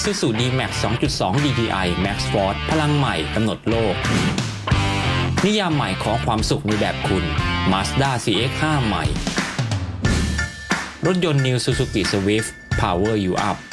Isuzu D-Max 2.2 DDI Max Force พลังใหม่กำหนดโลก นิยามใหม่ของความสุขในแบบคุณ Mazda CX-5 ใหม่ รถยนต์ New Suzuki Swift Power You Up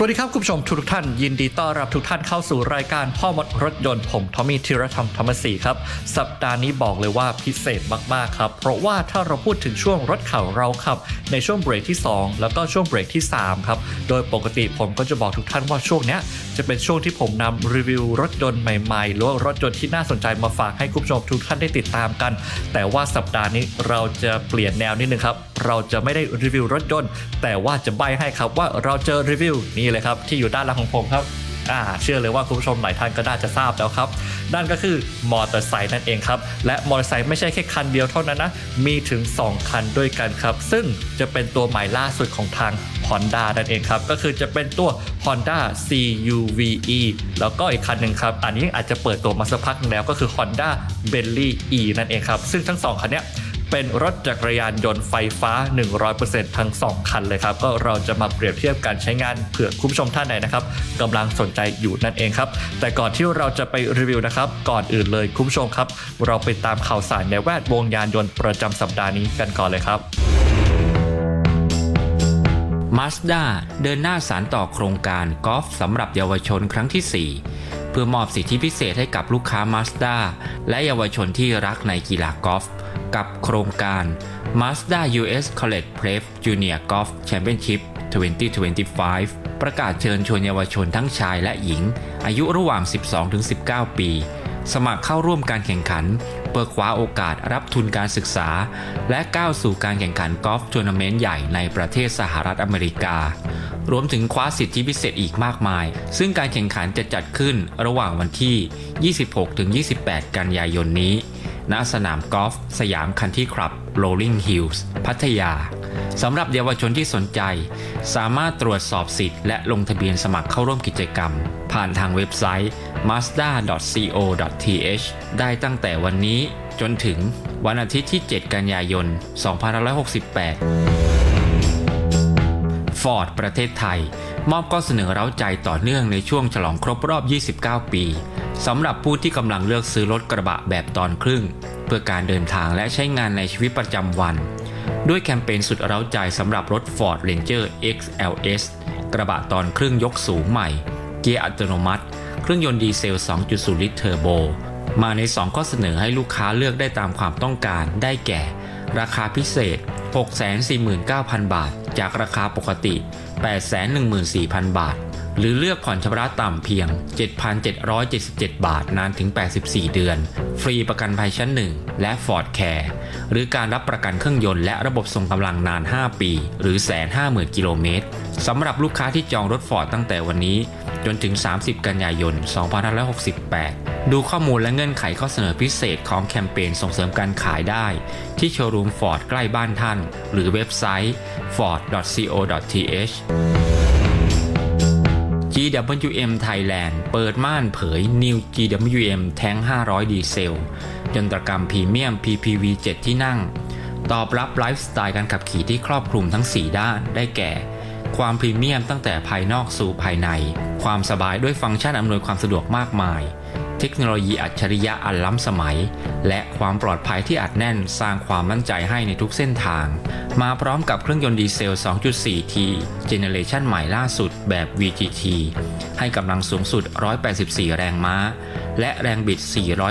สวัสดีครับคุณผู้ชมทุกท่าน ยินดีต้อนรับทุกท่านเข้าสู่รายการพ่อมดรถยนต์ผมทอมมี่ธีรธรรมธรรมศรีครับ สัปดาห์นี้บอกเลยว่าพิเศษมากๆครับ เพราะว่าถ้าเราพูดถึงช่วงรถข่าวเราขับ ในช่วงเบรกที่ 2 แล้วก็ช่วงเบรกที่ 3 ครับ โดยปกติผมก็จะบอกทุกท่านว่าช่วงนี้จะเป็นช่วงที่ผมนำรีวิวรถยนต์ใหม่ๆหรือว่ารถยนต์ที่น่าสนใจมาฝากให้คุณผู้ชมทุกท่านได้ติดตามกัน แต่ว่าสัปดาห์นี้เราจะเปลี่ยนแนวนิดนึงครับเราจะไม่ได้รีวิวรถยนต์ แต่ว่าจะใบให้ครับว่าเราเจอรีวิวนี่เลยครับที่อยู่ด้านหลังของผมครับอ่าเชื่อเลยว่าคุณผู้ชมหลายท่านก็น่าจะทราบแล้วครับนั่นก็คือมอเตอร์ไซค์นั่นเองครับและมอเตอร์ไซค์ไม่ใช่แค่คันเดียวเท่านั้นนะมีถึง 2 คันด้วยกันครับ ซึ่งจะเป็นตัวใหม่ล่าสุดของทาง Honda นั่นเองครับก็คือจะเป็นตัว Honda CUVe แล้วก็อีกคันหนึ่งครับอันนี้อาจจะเปิดตัวมาสักพักแล้วก็คือ Honda b e n l e y E นั่นเองครับซึ่งทั้งสองคันเนี้ย เป็นรถจักรยานยนต์ไฟฟ้า 100%ทั้ง 2 คันเลยครับ ก็เราจะมาเปรียบเทียบการใช้งานเผื่อคุณผู้ชมท่านไหนนะครับกำลังสนใจอยู่นั่นเองครับ แต่ก่อนที่เราจะไปรีวิวนะครับ ก่อนอื่นเลยคุณผู้ชมครับ เราไปตามข่าวสารในแวดวงยานยนต์ประจำสัปดาห์นี้กันก่อนเลยครับ Mazda เดินหน้าสารต่อโครงการกอล์ฟสำหรับเยาวชนครั้งที่ 4 เพื่อมอบสิทธิพิเศษให้กับลูกค้า Mazda และเยาวชนที่รักในกีฬากอล์ฟ กับโครงการ Mazda US College Prep Junior Golf Championship 2025 ประกาศเชิญชวนเยาวชนทั้งชายและหญิง อายุระหว่าง 12-19 ปี สมัครเข้าร่วมการแข่งขัน เพื่อคว้าโอกาสรับทุนการศึกษา และก้าวสู่การแข่งขันกอล์ฟทัวร์นาเมนต์ใหญ่ในประเทศสหรัฐอเมริการวมถึงคว้าสิทธิพิเศษอีกมากมาย ซึ่งการแข่งขันจะจัดขึ้นระหว่างวันที่ 26-28 กันยายนนี้ ณสนามกอล์ฟสยามคันที่คลับ Rolling Hills พัทยา สำหรับเยาวชนที่สนใจ สามารถตรวจสอบสิทธิ์และลงทะเบียนสมัครเข้าร่วมกิจกรรม ผ่านทางเว็บไซต์ mazda.co.th ได้ตั้งแต่วันนี้จนถึงวันอาทิตย์ที่ 7 กันยายน 2568ฟอร์ดประเทศไทย มอบข้อเสนอเร้าใจต่อเนื่องในช่วงฉลองครบรอบ 29 ปี สำหรับผู้ที่กำลังเลือกซื้อรถกระบะแบบตอนครึ่ง เพื่อการเดินทางและใช้งานในชีวิตประจำวัน ด้วยแคมเปญสุดเร้าใจสำหรับรถ Ford Ranger XLS กระบะตอนครึ่งยกสูงใหม่ เกียร์อัตโนมัติ เครื่องยนต์ดีเซล 2.0 ลิตรเทอร์โบ มาใน 2 ข้อเสนอให้ลูกค้าเลือกได้ตามความต้องการได้แก่ ราคาพิเศษ 649,000 บาท จากราคาปกติ 814,000 บาท หรือเลือกผ่อนชำระต่ำเพียง 7,777 บาทนานถึง 84 เดือน ฟรีประกันภัยชั้น 1 และ Ford Care หรือการรับประกันเครื่องยนต์และระบบส่งกำลังนาน 5 ปี หรือแสน50,000 กิโลเมตรสำหรับลูกค้าที่จองรถ Ford ตั้งแต่วันนี้ จนถึง 30 กันยายน 2568 ดูข้อมูลและเงื่อนไขข้อเสนอพิเศษของแคมเปญส่งเสริมการขายได้ ที่โชว์รูม Ford ใกล้บ้านท่าน หรือเว็บไซต์ ford.co.th GWM Thailand เปิดม่านเผย New GWM แทง500 ดีเซลยนตรกรรมพรีเมียม PPV 7 ที่นั่ง ตอบรับไลฟ์สไตล์การขับขี่ที่ครอบคลุมทั้ง 4 ด้าน ได้แก่ ความพรีเมียมตั้งแต่ภายนอกสู่ภายใน ความสบายด้วยฟังก์ชันอำนวยความสะดวกมากมาย เทคโนโลยีอัจฉริยะอันล้ำสมัย และความปลอดภัยที่อัดแน่นสร้างความมั่นใจให้ในทุกเส้นทาง มาพร้อมกับเครื่องยนต์ดีเซล 2.4T เจเนเรชันใหม่ล่าสุดแบบ VGT ให้กำลังสูงสุด 184 แรงม้า และแรงบิด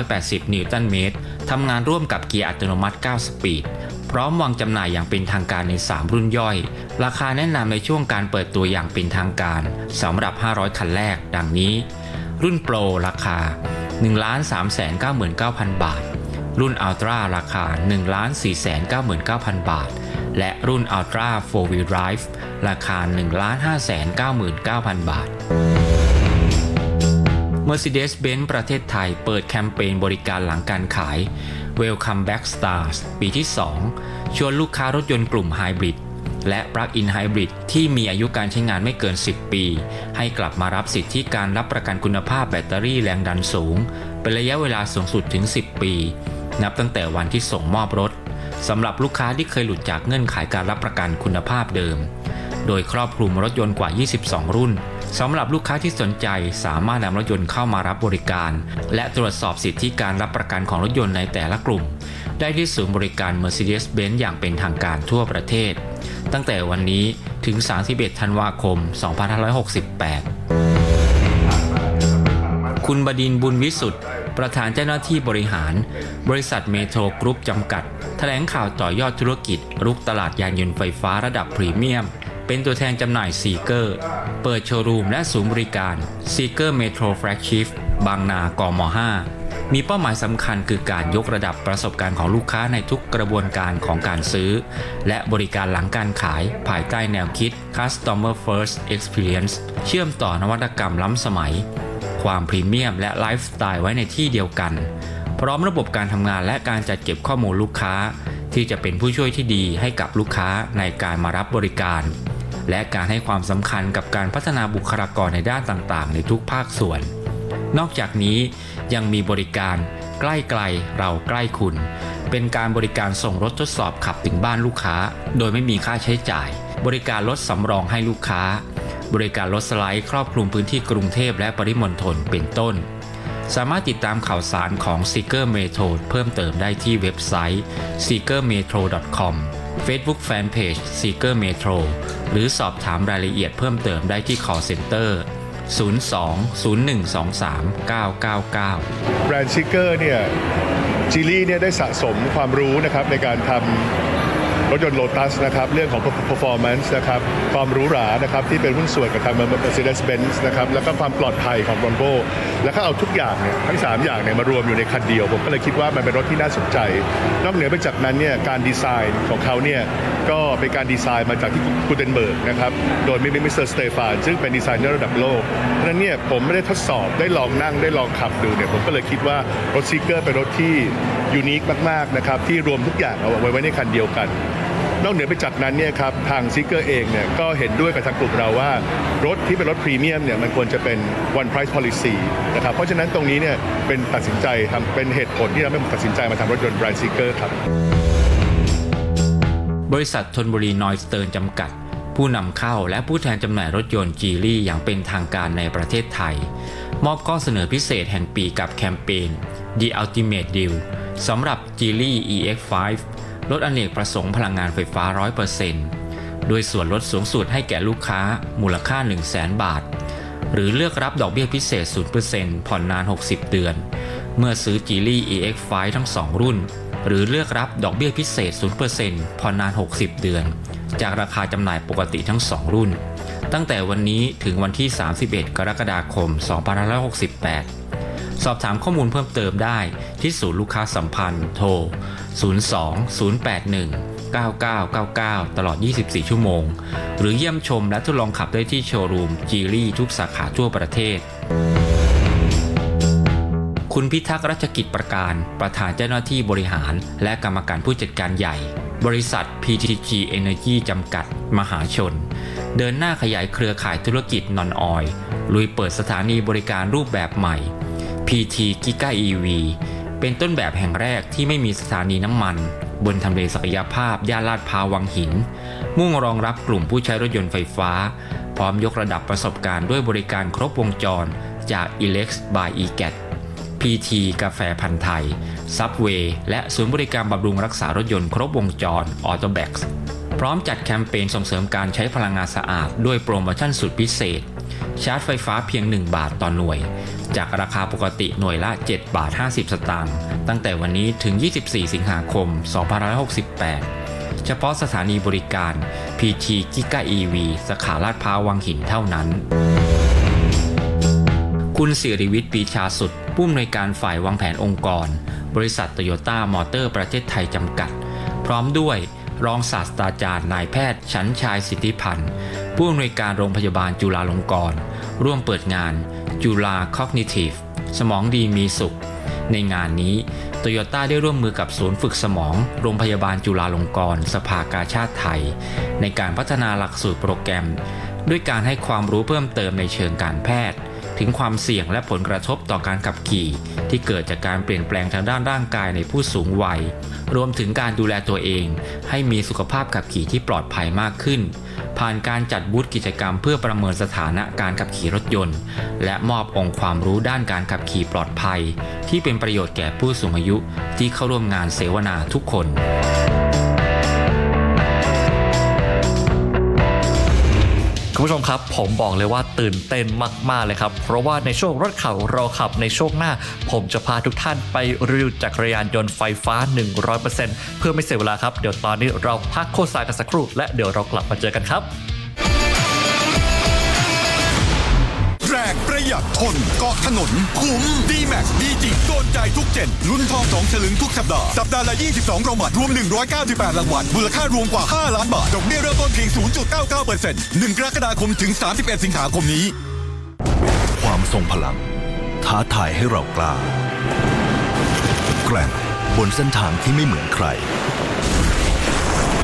480 นิวตันเมตรทำงานร่วมกับเกียร์อัตโนมัติ 9 สปีด พร้อมวางจำหน่ายอย่างเป็นทางการใน 3 รุ่นย่อย ราคาแนะนำในช่วงการเปิดตัวอย่างเป็นทางการสำหรับ 500 คันแรก ดังนี้ รุ่นโปรราคา 1,399,000 บาท รุ่นอัลตร้าราคา 1,499,000 บาท และรุ่นอัลตร้า 4 Wheel Drive ราคา 1,599,000 บาท Mercedes-Benz ประเทศไทยเปิดแคมเปญบริการหลังการขาย Welcome Back Stars ปีที่ 2 ชวนลูกค้ารถยนต์กลุ่มไฮบริด และ Plug-in Hybrid ที่มีอายุการใช้งานไม่เกิน 10 ปี ให้กลับมารับสิทธิการรับประกันคุณภาพแบตเตอรี่แรงดันสูง เป็นระยะเวลาสูงสุดถึง 10 ปี นับตั้งแต่วันที่ส่งมอบรถสำหรับลูกค้าที่เคยหลุดจากเงื่อนไขการรับประกันคุณภาพเดิม โดยครอบคลุมรถยนต์กว่า 22 รุ่นสำหรับลูกค้าที่สนใจสามารถนำรถยนต์เข้ามารับบริการ และตรวจสอบสิทธิการรับประกันของรถยนต์ในแต่ละกลุ่ม ได้ที่ศูนย์บริการ Mercedes-Benz อย่างเป็นทางการทั่วประเทศ ตั้งแต่วันนี้ถึง 31 ธันวาคม 2568 คุณบดินบุญวิสุทธ์ประธานเจ้าหน้าที่บริหาร บริษัทเมโทรกรุ๊ปจำกัด แถลงข่าวต่อยอดธุรกิจ รุกตลาดยานยนต์ไฟฟ้าระดับพรีเมียม เป็นตัวแทนจำหน่ายซีเกอร์ เปิดโชว์รูมและศูนย์บริการซีเกอร์เมโทรแฟลกชิฟบางนากม 5 มีเป้าหมายสำคัญคือการยกระดับประสบการณ์ของลูกค้าในทุกกระบวนการของการซื้อ และบริการหลังการขายภายใต้แนวคิด Customer First Experience เชื่อมต่อนวัตกรรมล้ำสมัย ความพรีเมียมและไลฟ์สไตล์ไว้ในที่เดียวกัน พร้อมระบบการทำงานและการจัดเก็บข้อมูลลูกค้า ที่จะเป็นผู้ช่วยที่ดีให้กับลูกค้าในการมารับบริการ และการให้ความสำคัญกับการพัฒนาบุคลากรในด้านต่างๆ ในทุกภาคส่วน นอกจากนี้ยังมีบริการใกล้ไกลเราใกล้คุณ เป็นการบริการส่งรถทดสอบขับถึงบ้านลูกค้า โดยไม่มีค่าใช้จ่าย บริการรถสำรองให้ลูกค้า บริการรถสไลด์ครอบคลุมพื้นที่กรุงเทพและปริมณฑลเป็นต้น สามารถติดตามข่าวสารของ Seeker Metro เพิ่มเติมได้ที่เว็บไซต์ seekermetro.com Facebook Fanpage Seeker Metro หรือสอบถามรายละเอียดเพิ่มเติมได้ที่ call center 02-0123-999 แบรนด์ชิกเกอร์เนี่ยจิลี่เนี่ยได้สะสมความรู้นะครับในการทำ รถยนต์โ o ตัสนะครับเรื่องของ performance นะครับความหรูหรานะครับที่เป็นหุ้นส่วนกับทาง Mercedes-Benz นะครับแล้วก็ความปลอดภัยของ Volvo แล้วก็เอาทุกอย่างเนี่ยทั้ง 3 อย่างเนี่ยมารวมอยู่ในคันเดียว ผมก็เลยคิดว่ามันเป็นรถที่น่าสนใจ นอกเหนือไปจากนั้นเนี่ยการดีไซน์ของเขาเนี่ยก็เป็นการดีไซน์มาจากที่กูเทนเบิร์กนะครับโดยมิสเตอร์สเตฟานซึ่งเป็นดีไซเนอร์ระดับโลกเพราะฉะนั้นเนี่ยผมไม่ได้ทดสอบได้ลองนั่งได้ลองขับดูเนี่ยผมก็เลยคิดว่ารถซิกเกอร์เป็นรถที่ยูนิคมากๆนะครับที่รวมทุกอย่างเอาไว้ไว้ในคันเดียวกัน นอกเหนือไปจากนั้นเนี่ยครับทางซิกเกอร์เองเนี่ยก็เห็นด้วยกับทางกลุ่มเราว่า รถที่เป็นรถพรีเมียมเนี่ยมันควรจะเป็น one price policy นะครับเพราะฉะนั้นตรงนี้เนี่ยเป็นตัดสินใจทำเป็นเหตุผลที่ทำให้ผมตัดสินใจมาทำรถยนต์แบรนด์ซิกเกอร์ครับบริษัททนบุรีนอยสเติร์จำกัด ผู้นำเข้าและผู้แทนจำหน่ายรถยนต์จีลี่อย่างเป็นทางการในประเทศไทย มอบข้อเสนอพิเศษแห่งปีกับแคมเปญ The Ultimate Deal สำหรับ g e e l y EX5 รถอเนกประสงค์พลังงานไฟฟ้า 100%โดยส่วนลดสูงสุดให้แก่ลูกค้ามูลค่า 100,000 บาท หรือเลือกรับดอกเบี้ยพิเศษ 0%ผ่อนนาน 60 เดือน เมื่อซื้อ g e e l y EX5 ทั้ง 2 รุ่น หรือเลือกรับดอกเบี้ยพิเศษ 0%ผ่อนนาน 60 เดือน จากราคาจำหน่ายปกติทั้ง 2 รุ่น ตั้งแต่วันนี้ถึงวันที่ 31 กรกฎาคม 2568 สอบถามข้อมูลเพิ่มเติมได้ที่ศูนย์ลูกค้าสัมพันธ์โทร 02 081 9999 ตลอด 24 ชั่วโมง หรือเยี่ยมชมและทดลองขับได้ที่โชว์รูมจีรี่ทุกสาขาทั่วประเทศ คุณพิทักษ์รัชกิจประการ ประธานเจ้าหน้าที่บริหาร และกรรมการผู้จัดการใหญ่ บริษัท PTG Energy จำกัด มหาชน เดินหน้าขยายเครือข่ายธุรกิจนอนออยลุยเปิดสถานีบริการรูปแบบใหม่ PT Giga EV เป็นต้นแบบแห่งแรกที่ไม่มีสถานีน้ำมัน บนทำเลศักยภาพย่านลาดพร้าววังหิน มุ่งรองรับกลุ่มผู้ใช้รถยนต์ไฟฟ้า พร้อมยกระดับประสบการณ์ด้วยบริการครบวงจรจาก Elex by eGat PT กาแฟพันธ์ไทย Subway และศูนย์บริการบำรุงรักษารถยนต์ครบวงจร Autobax พร้อมจัดแคมเปญส่งเสริมการใช้พลังงานสะอาดด้วยโปรโมชั่นสุดพิเศษ ชาร์จไฟฟ้าเพียง 1 บาทต่อหน่วย จากราคาปกติหน่วยละ 7 บาท 50 สตางค์ตั้งแต่วันนี้ถึง 24 สิงหาคม 2568 เฉพาะสถานีบริการ PT Giga EV สาขาลาดพร้าววังหินเท่านั้น คุณสิริวิทย์ปีชาสุด ผู้อำนวยการฝ่ายวางแผนองค์กร บริษัทโตโยต้ามอเตอร์ประเทศไทยจำกัด พร้อมด้วยรองศาสตราจารย์นายแพทย์ ชันชายสิทธิพันธ์ ผู้อำนวยการโรงพยาบาลจุฬาลงกรณ์ร่วมเปิดงานจุฬา Cognitive สมองดีมีสุข ในงานนี้โตโยต้าได้ร่วมมือกับศูนย์ฝึกสมอง โรงพยาบาลจุฬาลงกรณ์สภากาชาติไทย ในการพัฒนาหลักสูตรโปรแกรม ด้วยการให้ความรู้เพิ่มเติมในเชิงการแพทย์ ถึงความเสี่ยงและผลกระทบต่อการขับขี่ ที่เกิดจากการเปลี่ยนแปลงทางด้านร่างกายในผู้สูงวัย รวมถึงการดูแลตัวเอง ให้มีสุขภาพขับขี่ที่ปลอดภัยมากขึ้น ผ่านการจัดบูธกิจกรรมเพื่อประเมินสถานะการขับขี่รถยนต์ และมอบองค์ความรู้ด้านการขับขี่ปลอดภัย ที่เป็นประโยชน์แก่ผู้สูงอายุที่เข้าร่วมงานเสวนาทุกคน คุณผู้ชมครับ ผมบอกเลยว่าตื่นเต้นมาก ๆ เลยครับ เพราะว่าในช่วงรถข่าวเราขับในช่วงหน้า ผมจะพาทุกท่านไปรีวิวจักรยานยนต์ไฟฟ้า 100%เพื่อไม่เสียเวลาครับ เดี๋ยวตอนนี้เราพักโฆษณากันสักครู่และเดี๋ยวเรากลับมาเจอกันครับ แรงประหยัดทนเกาะถนนคุ้มดีแม็กดีจริงโดนใจทุกเจนลุ้นทองสองฉลึงทุกสัปดาห์สัปดาห์ละ 22รางวัลรวม 198 รางวัลมูลค่ารวมกว่า 5 ล้านบาทดอกเบี้ยเริ่มต้นเพียง 0.99% 1กรกฎาคมถึง 31 สิงหาคมนี้ ความทรงพลัง ท้าทายให้เรากล้าแกร่งบนเส้นทางที่ไม่เหมือนใคร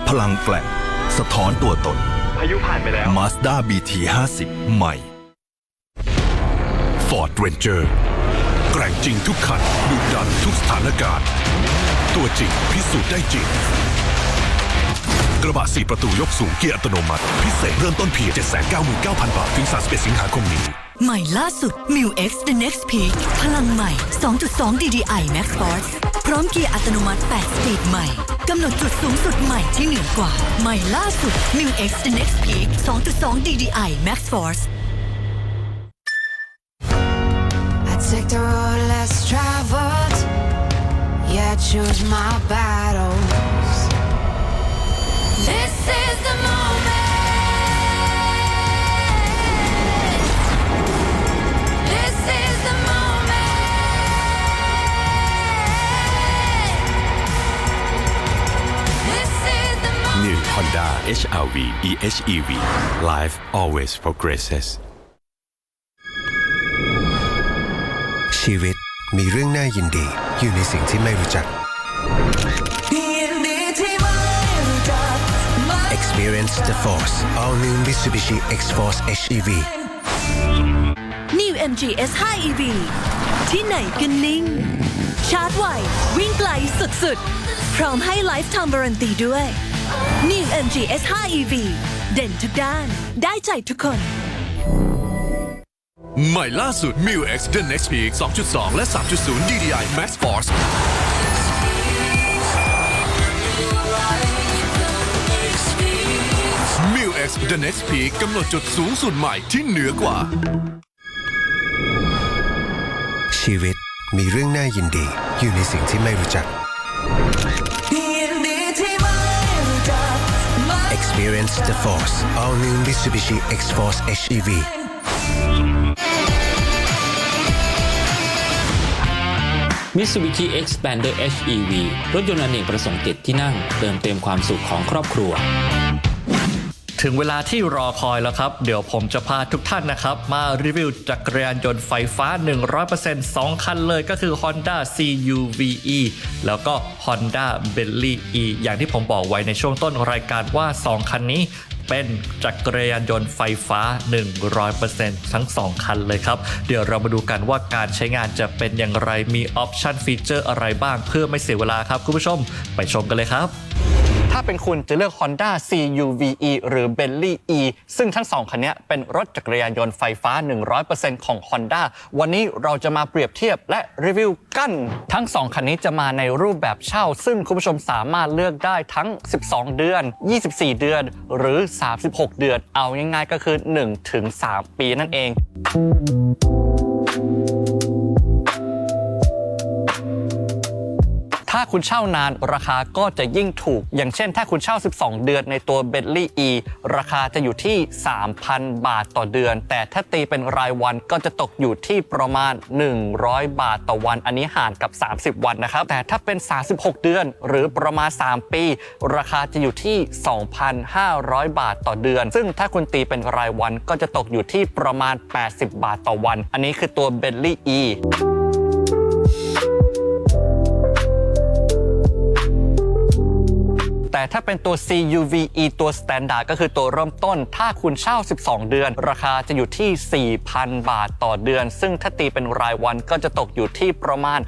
พลังแกร่งสะท้อนตัวตน พายุผ่านไปแล้ว Mazda BT 50ใหม่ Ford Ranger แกร่งจริงทุกคันดุดันทุกสถานการณ์ ตัวจริงพิสูจน์ได้จริง กระบะ4ประตูยกสูงเกียร์อัตโนมัติ พิเศษเริ่มต้นเพียง799,000 บาท ถึง 31 สิงหาคมนี้ ใหม่ล่าสุด m i u X The Next Peak พลังใหม่ 2.2 DDI Max Force พร้อมเกียร์อัตโนมัติ 8 สปีดใหม่กำหนดจุดสูงสุดใหม่ที่เหนือกว่า ใหม่ล่าสุด m i u X The Next Peak 2.2 DDI Max Force choose my battles. This is the moment. This is the moment. This is the moment. New Honda HRV eHEV Life always progresses ชีวิต มีเรื่องน่ายินดีอยู่ในสิ่งที่ไม่รู้จัก Experience the Force All New Mitsubishi X-Force HEV New MG S5 EV ที่ไหนกันนิ่ง ชาร์จไว วิ่งไกลสุดๆ พร้อมให้ Lifetime Warranty ด้วย New MG S5 EV เด่นทุกด้าน ได้ใจทุกคน ใหม่ล่าสุด m i u X The Next Peak 2.2 และ 3.0 DDI Max Force m i u X The Next Peak กำหนดจุดสูงสุดใหม่ที่เหนือกว่า ชีวิตมีเรื่องน่ายินดี อยู่ในสิ่งที่ไม่รู้จัก Experience the Force All New Mitsubishi X-Force HEV Mitsubishi Xpander HEV รถยนต์อเนกประสงค์ติดที่นั่ง เติมเต็มความสุขของครอบครัวถึงเวลาที่รอคอยแล้วครับ เดี๋ยวผมจะพาทุกท่านนะครับ มารีวิวจักรยานยนต์ไฟฟ้า 100% 2 คันเลยก็คือ Honda CUVe แล้วก็ Honda Bentley E อย่างที่ผมบอกไว้ในช่วงต้นรายการว่า 2 คันนี้ เป็นจักรยานยนต์ไฟฟ้า 100%ทั้ง 2 คันเลยครับ เดี๋ยวเรามาดูกันว่าการใช้งานจะเป็นอย่างไรมีออปชันฟีเจอร์อะไรบ้างเพื่อไม่เสียเวลาครับคุณผู้ชม ไปชมกันเลยครับ ถ้าเป็นคุณจะเลือก Honda CUVe หรือ Bentley E ซึ่งทั้งสองคันนี้เป็นรถจักรยานยนต์ไฟฟ้า 100%ของ Honda วันนี้เราจะมาเปรียบเทียบและรีวิวกัน ทั้ง 2 คันนี้จะมาในรูปแบบเช่า ซึ่งคุณผู้ชมสามารถเลือกได้ทั้ง 12 เดือน 24 เดือน หรือ 36 เดือน เอาง่ายๆก็คือ 1-3 ปีนั่นเองาคุณเช่านานราคาก็จะยิ่งถูก อย่างเช่น ถ้าคุณเช่า 12 เดือนในตัว Bentley E ราคาจะอยู่ที่ 3,000 บาทต่อเดือน แต่ถ้าตีเป็นรายวันก็จะตกอยู่ที่ประมาณ 100 บาทต่อวัน อันนี้ห่างกับ 30 วันนะครับ แต่ถ้าเป็น 36 เดือนหรือประมาณ 3 ปี ราคาจะอยู่ที่ 2,500 บาทต่อเดือน ซึ่งถ้าคุณตีเป็นรายวันก็จะตกอยู่ที่ประมาณ 80 บาทต่อวัน อันนี้คือตัว Bentley E ถ้าเป็นตัว CUVe ตัว Standard ก็คือตัวเริ่มต้น ถ้าคุณเช่า 12 เดือน ราคาจะอยู่ที่ 4,000 บาทต่อเดือน ซึ่งถ้าตีเป็นรายวันก็จะตกอยู่ที่ประมาณ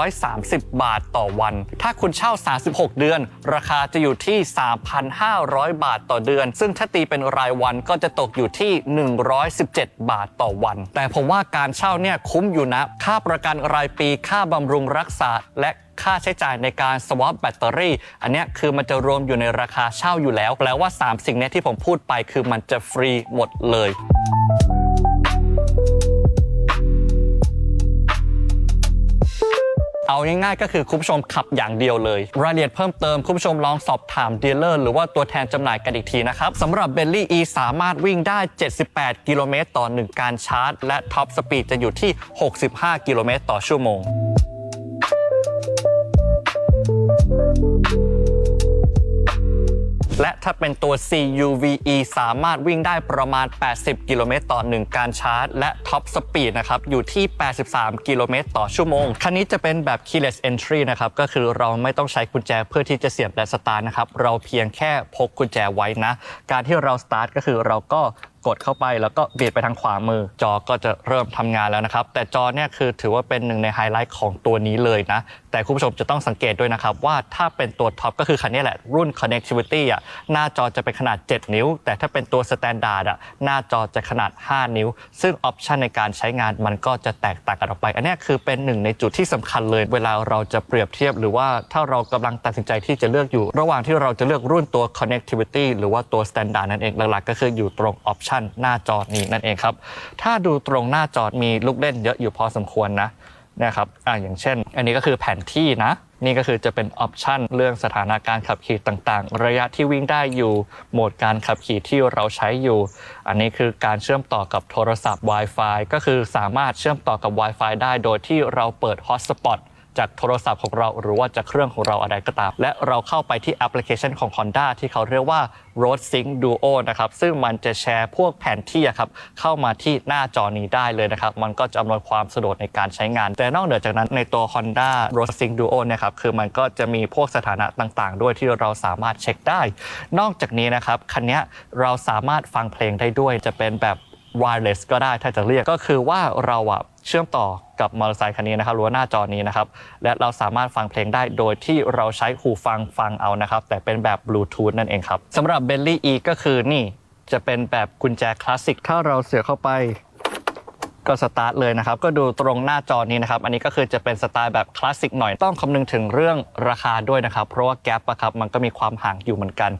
130 บาทต่อวัน ถ้าคุณเช่า 36 เดือน ราคาจะอยู่ที่ 3,500 บาทต่อเดือน ซึ่งถ้าตีเป็นรายวันก็จะตกอยู่ที่ 117 บาทต่อวัน แต่ผมว่าการเช่าเนี่ยคุ้มอยู่นะ ค่าประกันรายปี ค่าบำรุงรักษาและค่าใช้จ่ายในการสวอปแบตเตอรี่ อันนี้คือมันจะรวมอยู่ในราคาเช่าอยู่แล้ว แปลว่า 3 สิ่งนี้ที่ผมพูดไปคือมันจะฟรีหมดเลยเอาง่ายๆก็คือคุณผู้ชมขับอย่างเดียวเลย รายละเอียดเพิ่มเติมคุณผู้ชมลองสอบถามดีลเลอร์หรือว่าตัวแทนจำหน่ายกันอีกทีนะครับสำหรับ b e n l e y E สามารถวิ่งได้ 78 กิโลเมตรต่อ 1 การชาร์จ และท็อปสปีดจะอยู่ที่ 65 กิโลเมตรต่อชั่วโมง และถ้าเป็นตัว CUVe สามารถวิ่งได้ประมาณ 80 กิโลเมตรต่อ 1 การชาร์จ และท็อปสปีดนะครับ อยู่ที่ 83 กิโลเมตรต่อชั่วโมง คันนี้จะเป็นแบบ keyless entry นะครับ ก็คือเราไม่ต้องใช้กุญแจเพื่อที่จะเสียบและสตาร์ทนะครับ เราเพียงแค่พกกุญแจไว้นะ การที่เราสตาร์ทก็คือเราก็ กดเข้าไปแล้วก็เบียดไปทางขวามือ จอก็จะเริ่มทำงานแล้วนะครับ แต่จอเนี่ยคือถือว่าเป็นหนึ่งในไฮไลท์ของตัวนี้เลยนะ แต่คุณผู้ชมจะต้องสังเกตด้วยนะครับ ว่าถ้าเป็นตัวท็อปก็คือคันนี้แหละ รุ่น connectivity อะหน้าจอจะเป็นขนาด 7 นิ้ว แต่ถ้าเป็นตัว standard อะหน้าจอจะขนาด 5 นิ้ว ซึ่งออปชันในการใช้งานมันก็จะแตกต่างกันออกไป อันนี้คือเป็นหนึ่งในจุดที่สำคัญเลย เวลาเราจะเปรียบเทียบ หรือว่าถ้าเรากำลังตัดสินใจที่จะเลือกอยู่ ระหว่างที่เราจะเลือกรุ่นตัว connectivity หรือว่าตัว standard นั่นเองหลักๆก็คืออยู่ตรงออปชันหน้าจอนี้นั่นเองครับ ถ้าดูตรงหน้าจอมีลูกเล่นเยอะอยู่พอสมควรนะนะครับอ่าอย่างเช่น อันนี้ก็คือแผนที่นะ นี่ก็คือจะเป็นออปชันเรื่องสถานะการขับขี่ต่างๆ ระยะที่วิ่งได้อยู่ โหมดการขับขี่ที่เราใช้อยู่ อันนี้คือการเชื่อมต่อกับโทรศัพท์ Wi-Fi ก็คือสามารถเชื่อมต่อกับ Wi-Fi ได้โดยที่เราเปิด Hotspot จากโทรศัพท์ของเราหรือว่าจากเครื่องของเราอะไรก็ตาม และเราเข้าไปที่แอปพลิเคชันของ Honda ที่เขาเรียกว่า Road Sync Duo นะครับ ซึ่งมันจะแชร์พวกแผนที่ครับเข้ามาที่หน้าจอนี้ได้เลยนะครับ มันก็จะอำนวยความสะดวกในการใช้งาน แต่นอกเหนือจากนั้นในตัว Honda Road Sync Duo นี่ยครับ คือมันก็จะมีพวกสถานะต่างๆ ด้วยที่เราสามารถเช็คได้ นอกจากนี้นะครับคันนี้เราสามารถฟังเพลงได้ด้วยจะเป็นแบบ wireless ก็ได้ถ้าจะเรียกก็คือว่าเราอะเชื่อมต่อกับมอเตอร์ไซค์คันนี้นะครับหรือว่าหน้าจอนี้นะครับและเราสามารถฟังเพลงได้โดยที่เราใช้หูฟังฟังเอานะครับ แต่เป็นแบบบลูทูธนั่นเองครับสำหรับ b e n l e y E ก็คือนี่จะเป็นแบบกุญแจคลาสสิกถ้าเราเสียบเข้าไปก็สตาร์ทเลยนะครับ ก็ดูตรงหน้าจอนี้นะครับ อันนี้ก็คือจะเป็นสไตล์แบบคลาสสิกหน่อย ต้องคำนึงถึงเรื่องราคาด้วยนะครับ เพราะว่าแกลบอะครับมันก็มีความห่างอยู่เหมือนกัน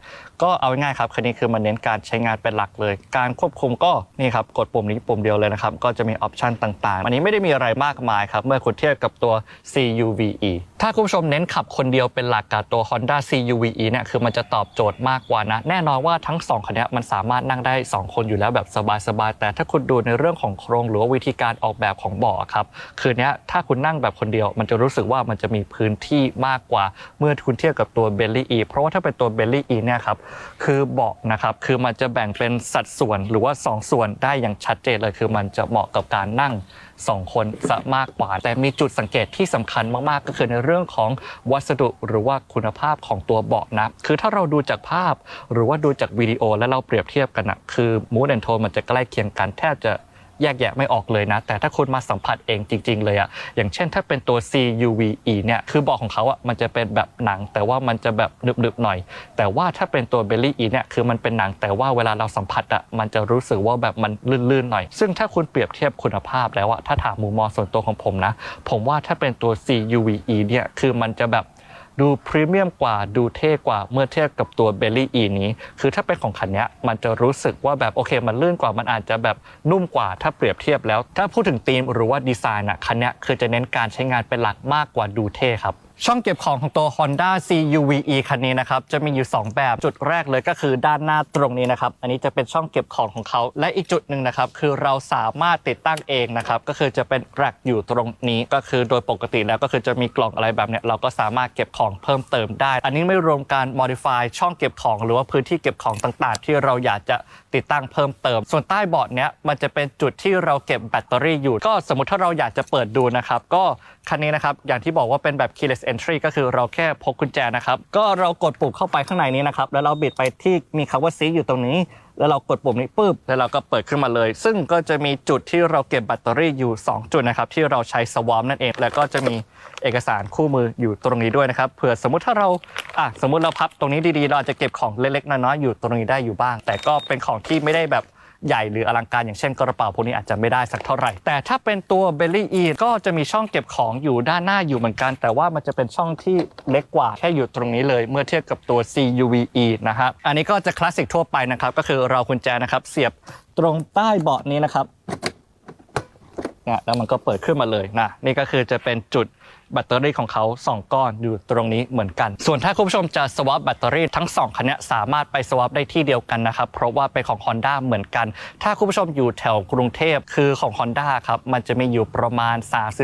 ก็เอาง่ายๆครับคันนี้คือมันเน้นการใช้งานเป็นหลักเลย การควบคุมก็นี่ครับกดปุ่มนี้ปุ่มเดียวเลยนะครับก็จะมีออปชันต่างๆ อันนี้ไม่ได้มีอะไรมากมายครับเมื่อคุณเทียบกับตัว CUVe ถ้าคุณผู้ชมเน้นขับคนเดียวเป็นหลักกับตัว Honda CUVe เนี่ยคือมันจะตอบโจทย์มากกว่านะ แน่นอนว่าทั้งสองคันนี้มันสามารถนั่งได้ 2 คนอยู่แล้วแบบสบายๆแต่ถ้าคุณดูในเรื่องของโครงหรือว่าวิธีการออกแบบของเบาะครับคือเนี้ยถ้าคุณนั่งแบบคนเดียว มันจะรู้สึกว่ามันจะมีพื้นที่มากกว่า เมื่อคุณเทียบกับตัว b e l l y E เพราะว่าถ้าเป็นตัว b e l l y E เนี่ยครับคือเบาะนะครับคือมันจะแบ่งเป็นสัดส่วนหรือว่า 2 ส่วนได้อย่างชัดเจนเลย คือมันจะเหมาะกับการนั่ง 2 คนซะมากกว่า แต่มีจุดสังเกตที่สำคัญมากๆ ก็คือในเรื่องของวัสดุหรือว่าคุณภาพของตัวเบาะนะคือถ้าเราดูจากภาพ หรือว่าดูจากวิดีโอแล้วเราเปรียบเทียบกันนะคือมูดแอนโทนมันจะใกล้เคียงกันแทบจะ แยกแยะไม่ออกเลยนะ แต่ถ้าคุณมาสัมผัสเองจริง ๆ เลยอะอย่างเช่นถ้าเป็นตัว CUVe เนี่ยคือบอกของเขาอะมันจะเป็นแบบหนัง แต่ว่ามันจะแบบหนึบๆหน่อย แต่ว่าถ้าเป็นตัว Belly E เนี่ยคือมันเป็นหนังแต่ว่าเวลาเราสัมผัสอะมันจะรู้สึกว่าแบบมันลื่นๆหน่อย ซึ่งถ้าคุณเปรียบเทียบคุณภาพแล้วอะถ้าถามมุมมองส่วนตัวของผมนะ ผมว่าถ้าเป็นตัว CUVe เนี่ยคือมันจะแบบ ดูพรีเมียมกว่าดูเท่กว่าเมื่อเทียบกับตัวเบลลี่อีนี้ คือถ้าเป็นของคันนี้มันจะรู้สึกว่าแบบโอเค มันลื่นกว่ามันอาจจะแบบนุ่มกว่าถ้าเปรียบเทียบแล้ว ถ้าพูดถึงธีมหรือว่าดีไซน์อะคันนี้คือจะเน้นการใช้งานเป็นหลักมากกว่าดูเท่ครับ ช่องเก็บของของตัว Honda CUVe คันนี้นะครับ จะมีอยู่ 2 แบบจุดแรกเลยก็คือด้านหน้าตรงนี้นะครับ อันนี้จะเป็นช่องเก็บของของเขา และอีกจุดหนึ่งนะครับ คือเราสามารถติดตั้งเองนะครับ ก็คือจะเป็นแร็กอยู่ตรงนี้ก็คือโดยปกติแล้วก็คือจะมีกล่องอะไรแบบเนี้ยเราก็สามารถเก็บของเพิ่มเติมได้ อันนี้ไม่รวมการ modify ช่องเก็บของหรือว่าพื้นที่เก็บของต่าง ๆ ที่เราอยากจะ ติดตั้งเพิ่มเติม ส่วนใต้เบาะเนี้ยมันจะเป็นจุดที่เราเก็บแบตเตอรี่อยู่ ก็สมมติถ้าเราอยากจะเปิดดูนะครับ ก็คันนี้นะครับ อย่างที่บอกว่าเป็นแบบ keyless entry ก็คือเราแค่พกกุญแจนะครับ ก็เรากดปุ่มเข้าไปข้างในนี้นะครับ แล้วเราบิดไปที่มีคำว่า s e อยู่ตรงนี้แล้วเรากดปุ่มนี้ปุ๊บแล้วเราก็เปิดขึ้นมาเลย ซึ่งก็จะมีจุดที่เราเก็บแบตเตอรี่อยู่ 2 จุดนะครับ ที่เราใช้สวอมนั่นเอง แล้วก็จะมีเอกสารคู่มืออยู่ตรงนี้ด้วยนะครับเผื่อสมมุติถ้าเราอะสมมุติเราพับตรงนี้ดีๆ เราอาจจะเก็บของเล็กๆน้อยๆอยู่ตรงนี้ได้อยู่บ้าง แต่ก็เป็นของที่ไม่ได้แบบ ใหญ่หรืออลังการอย่างเช่นกระเป๋าพวกนี้อาจจะไม่ได้สักเท่าไหร่ แต่ถ้าเป็นตัว Belly E ก็จะมีช่องเก็บของอยู่ด้านหน้าอยู่เหมือนกัน แต่ว่ามันจะเป็นช่องที่เล็กกว่าแค่อยู่ตรงนี้เลยเมื่อเทียบกับตัว CUVE นะครับอันนี้ก็จะคลาสสิกทั่วไปนะครับก็คือเรากุญแจนะครับเสียบตรงใต้เบาะนี้นะครับแล้วมันก็เปิดขึ้นมาเลยนะนี่ก็คือจะเป็นจุด แบตเตอรี่ของเขา 2 ก้อนอยู่ตรงนี้เหมือนกัน ส่วนถ้าคุณผู้ชมจะสวอปแบตเตอรี่ทั้ง 2คันนี้สามารถไปสวอปได้ที่เดียวกันนะครับ เพราะว่าเป็นของ Honda เหมือนกัน ถ้าคุณผู้ชมอยู่แถวกรุงเทพคือของ Honda ครับมันจะมีอยู่ประมาณ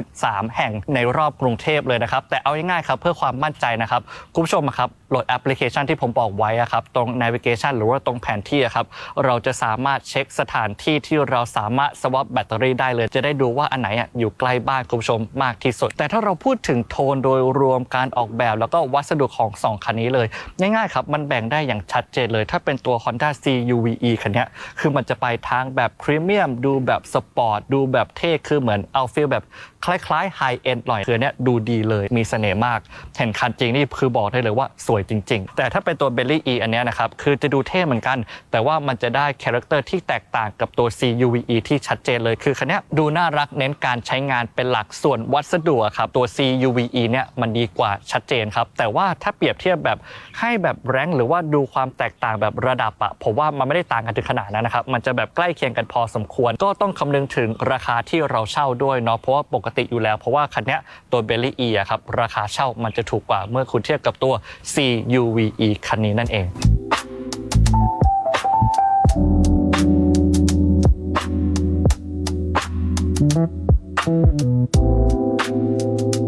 33 แห่งในรอบกรุงเทพเลยนะครับ แต่เอาง่ายๆครับเพื่อความมั่นใจนะครับคุณผู้ชมครับโหลดแอปพลิเคชันที่ผมบอกไว้ครับตรง navigation หรือว่าตรงแผนที่ครับเราจะสามารถเช็คสถานที่ที่เราสามารถสวอปแบตเตอรี่ได้เลย จะได้ดูว่าอันไหนอยู่ใกล้บ้านคุณผู้ชมมากที่สุด แต่ถ้าเราพูดถึงโทนโดยรวมการออกแบบ แล้วก็วัสดุของ 2 คันนี้เลย ง่ายๆครับ มันแบ่งได้อย่างชัดเจนเลย ถ้าเป็นตัว Honda CUVe คันนี้คือมันจะไปทางแบบพรีเมียมดูแบบสปอร์ตดูแบบเท่คือเหมือนเอาฟีลแบบคล้ายๆไฮเอ็นหน่อยคือเนี้ยดูดีเลยมีเสน่ห์มาก เห็นคันจริงนี่คือบอกได้เลยว่าสวยจริง ๆ แต่ถ้าเป็นตัว Belly E อันเนี้ยนะครับ คือจะดูเท่เหมือนกัน แต่ว่ามันจะได้คาแรคเตอร์ที่แตกต่างกับตัว CUVe ที่ชัดเจนเลยคือคันเนี้ยดูน่ารักเน้นการใช้งานเป็นหลักส่วนวัสดุครับตัว CUVe เนี่ยมันดีกว่าชัดเจนครับ แต่ว่าถ้าเปรียบเทียบแบบให้แบบแรงหรือว่าดูความแตกต่างแบบระดับอะผมว่ามันไม่ได้ต่างกันถึงขนาดนั้นนะครับมันจะแบบใกล้เคียงกันพอสมควร ก็ต้องคำนึงถึงราคาที่เราเช่าด้วยเนาะเพราะว่าปกติอยู่แล้ว เพราะว่าคันนี้ตัวเบลลี่เอครับราคาเช่ามันจะถูกกว่าเมื่อคุณเทียบกับตัว CUVe คันนี้นั่นเองแ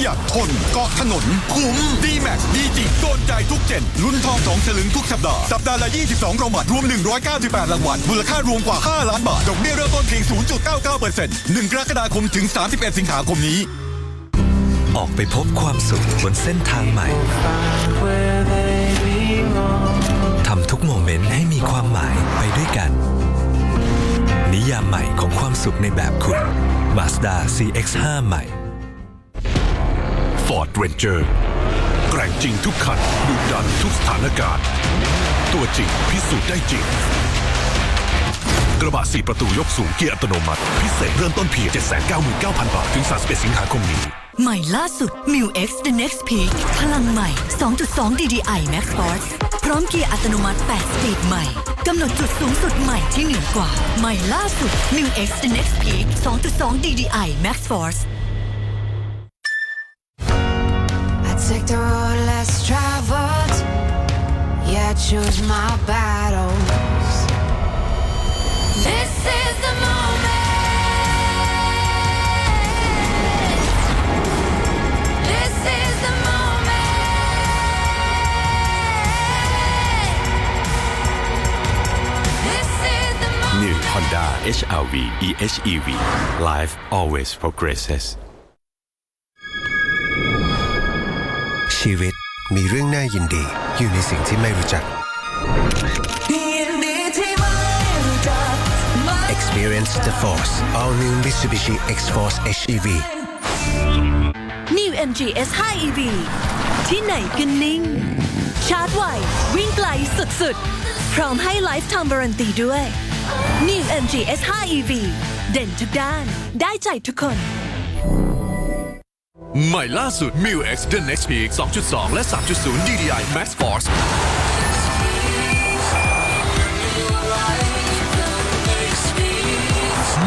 ประหยัดทนเกาะถนน คุ้มดีแม็กดีจิโดนใจทุกเจนลุ้นทองสองสลึงทุกสัปดาห์ สัปดาห์ละ 22รางวัลรวม 198 รางวัลมูลค่ารวมกว่า 5 ล้านบาทดอกเบี้ยเริ่มต้นเพียง 0.99% 1กรกฎาคมถึง 31 สิงหาคมนี้ ออกไปพบความสุขบนเส้นทางใหม่ทำทุกโมเมนต์ให้มีความหมายไปด้วยกัน นิยามใหม่ของความสุขในแบบคุณ Mazda CX-5 ใหม่ Ford Ranger แกร่งจริงทุกคันดุดันทุกสถานการณ์ ตัวจริงพิสูจน์ได้จริง กระบะ4ประตูยกสูงเกียร์อัตโนมัติ พิเศษเริ่มต้นเพียง799,000 บาท ถึง 31 สิงหาคมนี้ ใหม่ล่าสุด m i u X The Next Peak พลังใหม่ 2.2 DDI Max Force พร้อมเกียร์อัตโนมัติ 8 สปีดใหม่กำหนดจุดสูงสุดใหม่ที่เหนือกว่า ใหม่ล่าสุด m i u X The Next Peak 2.2 DDI Max Force choose my battles. This is the moment. This is the moment. This is the moment. New Honda HRV eHEV Life always progresses ชีวิต มีเรื่องน่ายินดีอยู่ในสิ่งที่ไม่รู้จัก Experience the Force All New Mitsubishi X-Force HEV New MG S5 EV ที่ไหนกันนิ่ง ชาร์จไววิ่งไกลสุดๆ พร้อมให้ Lifetime Warranty ด้วย New MG S5 EV เด่นทุกด้าน ได้ใจทุกคน ใหม่ล่าสุด m i u X The Next Peak 2.2 และ 3.0 DDI Max Force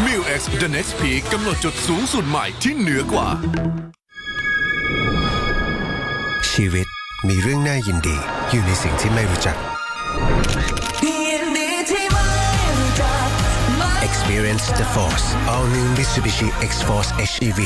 m i u X The Next Peak กำหนดจุดสูงสุดใหม่ที่เหนือกว่า ชีวิตมีเรื่องน่ายินดี อยู่ในสิ่งที่ไม่รู้จัก Experience the Force All New Mitsubishi X-Force HEV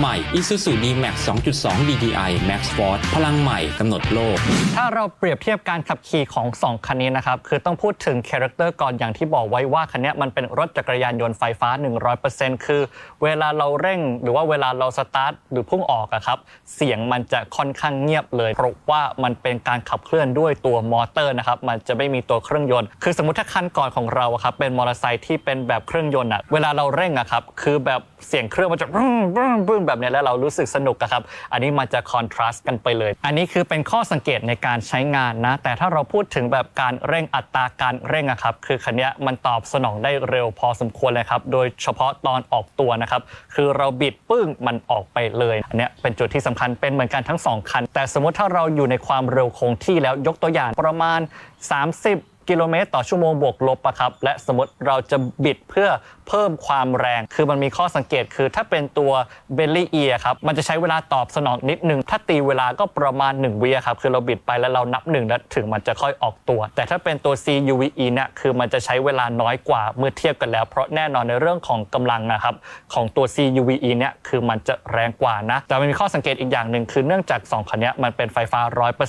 ใหม่ Isuzu D-Max 2.2 DDI Max Force พลังใหม่กำหนดโลก ถ้าเราเปรียบเทียบการขับขี่ของ 2 คันนี้นะครับ คือต้องพูดถึงคาแรคเตอร์ก่อนอย่างที่บอกไว้ว่า คันนี้มันเป็นรถจักรยานยนต์ไฟฟ้า 100%คือเวลาเราเร่งหรือว่าเวลาเราสตาร์ทหรือพุ่งออกอะครับ เสียงมันจะค่อนข้างเงียบเลยเพราะว่ามันเป็นการขับเคลื่อนด้วยตัวมอเตอร์นะครับมันจะไม่มีตัวเครื่องยนต์ คือสมมติถ้าคันก่อนของเราครับเป็นมอเตอร์ไซค์ที่เป็นแบบเครื่องยนต์อะเวลาเราเร่งอะครับคือแบบเสียงเครื่องมันจะบึ้มบึ้มบึ้มแบบนี้แล้วเรารู้สึกสนุกอะครับ อันนี้มันจะคอนทราสต์กันไปเลย อันนี้คือเป็นข้อสังเกตในการใช้งานนะ แต่ถ้าเราพูดถึงแบบการเร่งอัตราการเร่งอะครับ คือคันนี้มันตอบสนองได้เร็วพอสมควรเลยครับ โดยเฉพาะตอนออกตัวนะครับ คือเราบิดปึ้งมันออกไปเลย อันนี้เป็นจุดที่สำคัญเป็นเหมือนกันทั้งสองคัน แต่สมมติถ้าเราอยู่ในความเร็วคงที่แล้วยกตัวอย่างประมาณ 30กิโลเมตรต่อชั่วโมงบวกลบอะครับ และสมมติเราจะบิดเพื่อ เพิ่มความแรง คือมันมีข้อสังเกตคือถ้าเป็นตัวเบลลี่เอียครับ มันจะใช้เวลาตอบสนองนิดนึง ถ้าตีเวลาก็ประมาณ 1 วิอครับ คือเราบิดไปแล้วเรานับหนึ่งแล้วถึงมันจะค่อยออกตัว แต่ถ้าเป็นตัว CUVE เนี่ยคือมันจะใช้เวลาน้อยกว่าเมื่อเทียบกันแล้ว เพราะแน่นอนในเรื่องของกำลังนะครับของตัว CUVE เนี่ยคือมันจะแรงกว่านะ แต่มันมีข้อสังเกตอีกอย่างหนึ่งคือเนื่องจาก2คันนี้มันเป็นไฟฟ้า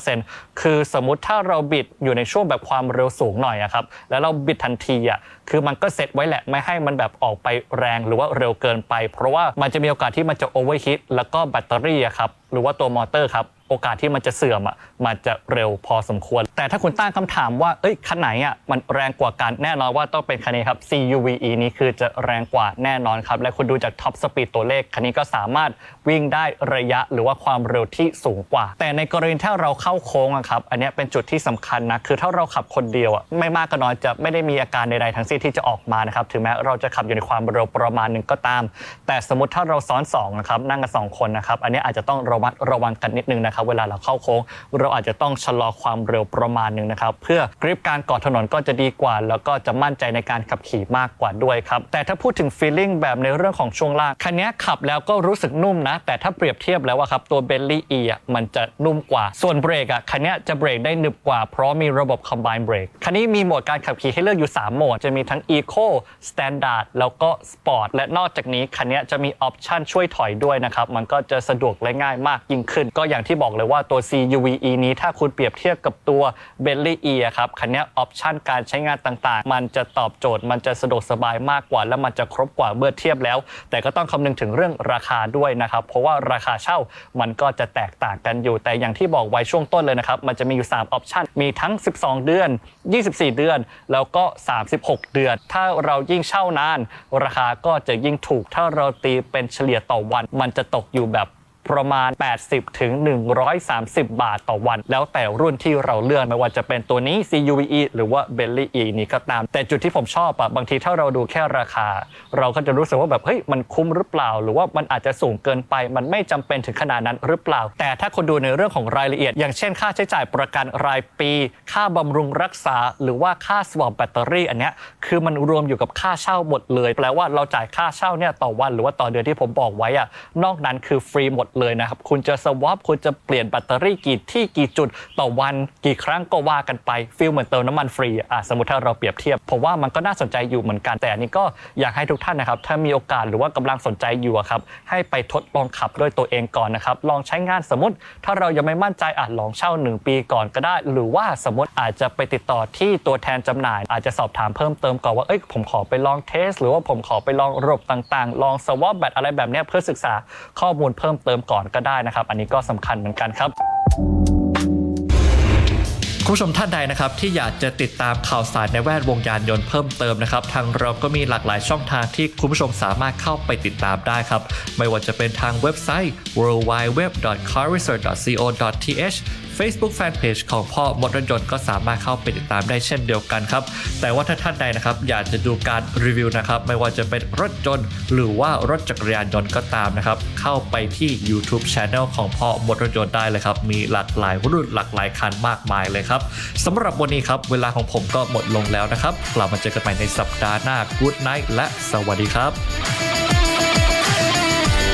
100%คือสมมุติถ้าเราบิดอยู่ในช่วงแบบความเร็วสูงหน่อยครับแล้วเราบิดทันทีอะ คือมันก็เซตไว้แหละไม่ให้มันแบบออกไปแรงหรือว่าเร็วเกินไป เพราะว่ามันจะมีโอกาสที่มันจะโอเวอร์ฮิตแล้วก็แบตเตอรี่ครับหรือว่าตัวมอเตอร์ครับ โอกาสที่มันจะเสื่อมอะมันจะเร็วพอสมควร แต่ถ้าคุณตั้งคำถามว่าเอ้ยคันไหนอะมันแรงกว่ากันแน่นอนว่าต้องเป็นคันนี้ครับ CUVe นี้คือจะแรงกว่าแน่นอนครับ และคุณดูจากท็อปสปีดตัวเลขคันนี้ก็สามารถวิ่งได้ระยะหรือว่าความเร็วที่สูงกว่า แต่ในกรณีถ้าเราเข้าโค้งอะครับอันนี้เป็นจุดที่สำคัญนะคือถ้าเราขับคนเดียวอะไม่มากก็น้อยจะไม่ได้มีอาการใดๆทั้งสิ้นที่จะออกมานะครับถึงแม้เราจะขับอยู่ในความเร็วประมาณหนึ่งก็ตาม แต่สมมติถ้าเราซ้อนสองนะครับนั่งกันสองคนนะครับอันนี้อาจจะต้องระมัดระวังกันนิดนึงนะครับเวลาเราเข้าโค้ง เราอาจจะต้องชะลอความเร็วประมาณหนึ่งนะครับ เพื่อกริปการก่อถนนก็จะดีกว่า แล้วก็จะมั่นใจในการขับขี่มากกว่าด้วยครับ แต่ถ้าพูดถึง feeling แบบในเรื่องของช่วงล่างคันนี้ขับแล้วก็รู้สึกนุ่มนะ แต่ถ้าเปรียบเทียบแล้วอะครับตัว Bentley E อะมันจะนุ่มกว่า ส่วนเบรกอะคันนี้จะเบรกได้หนึบกว่าเพราะมีระบบ combine brake คันนี้มีโหมดการขับขี่ให้เลือกอยู่ 3 โหมด จะมีทั้ง eco standard แล้วก็ sport และนอกจากนี้คันนี้จะมีออปชันช่วยถอยด้วยนะครับมันก็จะสะดวกและง่ายมากยิ่งขึ้น ก็อย่างที่บอกเลยว่าตัว CUVe นี้ถ้าคุณเปรียบเทียบกับตัว Bentley E อครับคันนี้ออปชันการใช้งานต่างๆ มันจะตอบโจทย์มันจะสะดวกสบายมากกว่า และมันจะครบกว่าเมื่อเทียบแล้ว แต่ก็ต้องคำนึงถึงเรื่องราคาด้วยนะครับ เพราะว่าราคาเช่ามันก็จะแตกต่างกันอยู่ แต่อย่างที่บอกไว้ช่วงต้นเลยนะครับ มันจะมีอยู่ 3 ออปชันมีทั้ง 12 เดือน 24 เดือน แล้วก็ 36 เดือน ถ้าเรายิ่งเช่านาน ราคาก็จะยิ่งถูก ถ้าเราตีเป็นเฉลี่ยต่อวัน มันจะตกอยู่แบบ ประมาณ 80ถึง130 บาทต่อวัน แล้วแต่รุ่นที่เราเลือกไม่ว่าจะเป็นตัวนี้ CUVe หรือว่า Bentley E นี้ก็ตาม แต่จุดที่ผมชอบอะบางทีถ้าเราดูแค่ราคา เราก็จะรู้สึกว่าแบบเฮ้ยมันคุ้มหรือเปล่า หรือว่ามันอาจจะสูงเกินไป มันไม่จำเป็นถึงขนาดนั้นหรือเปล่า แต่ถ้าคนดูในเรื่องของรายละเอียด อย่างเช่นค่าใช้จ่ายประกันรายปี ค่าบำรุงรักษา หรือว่าค่าสวอปแบตเตอรี่อันเนี้ยคือมันรวมอยู่กับค่าเช่าหมดเลย แปลว่าเราจ่ายค่าเช่าเนี่ยต่อวัน หรือว่าต่อเดือนที่ผมบอกไว้อะนอกนั้นคือฟรีหมดเลยนะครับ คุณจะสวอปคุณจะเปลี่ยนแบตเตอรี่กี่ที่กี่จุดต่อวันกี่ครั้งก็ว่ากันไปฟีลเหมือนเติมน้ำมันฟรีอะสมมติถ้าเราเปรียบเทียบผมว่ามันก็น่าสนใจอยู่เหมือนกันแต่อันนี้ก็อยากให้ทุกท่านนะครับ ถ้ามีโอกาสหรือว่ากำลังสนใจอยู่ครับให้ไปทดลองขับด้วยตัวเองก่อนนะครับลองใช้งานสมมติ ถ้าเรายังไม่มั่นใจอาจลองเช่า 1 ปีก่อนก็ได้ หรือว่าสมมติอาจจะไปติดต่อที่ตัวแทนจำหน่าย อาจจะสอบถามเพิ่มเติมก่อนว่าเอ้ยผมขอไปลองเทส หรือว่าผมขอไปลองระบบต่างๆ ลองสวอปแบตอะไรแบบนี้เพื่อศึกษาข้อมูลเพิ่มเติมก่อนก็ได้นะครับ อันนี้ก็สำคัญเหมือนกันครับคุณผู้ชมท่านใดนะครับที่อยากจะติดตามข่าวสารในแวดวงยานยนต์เพิ่มเติมนะครับทางเราก็มีหลากหลายช่องทางที่คุณผู้ชมสามารถเข้าไปติดตามได้ครับ ไม่ว่าจะเป็นทางเว็บไซต์ worldwideweb.carresearch.co.th Facebook Fanpage ของพ่อมดรถยนต์ก็สามารถเข้าไปติดตามได้เช่นเดียวกันครับ แต่ว่าถ้าท่านใดนะครับอยากจะดูการรีวิวนะครับ ไม่ว่าจะเป็นรถยนต์หรือว่ารถจักรยานยนต์ก็ตามนะครับ เข้าไปที่ YouTube Channel ของพ่อมดรถยนต์ได้เลยครับ มีหลากหลายรุ่นหลากหลายคันมากมายเลยครับสำหรับวันนี้ครับ เวลาของผมก็หมดลงแล้วนะครับกลับมาเจอกันใหม่ในสัปดาห์หน้า Good Night และสวัสดีครับ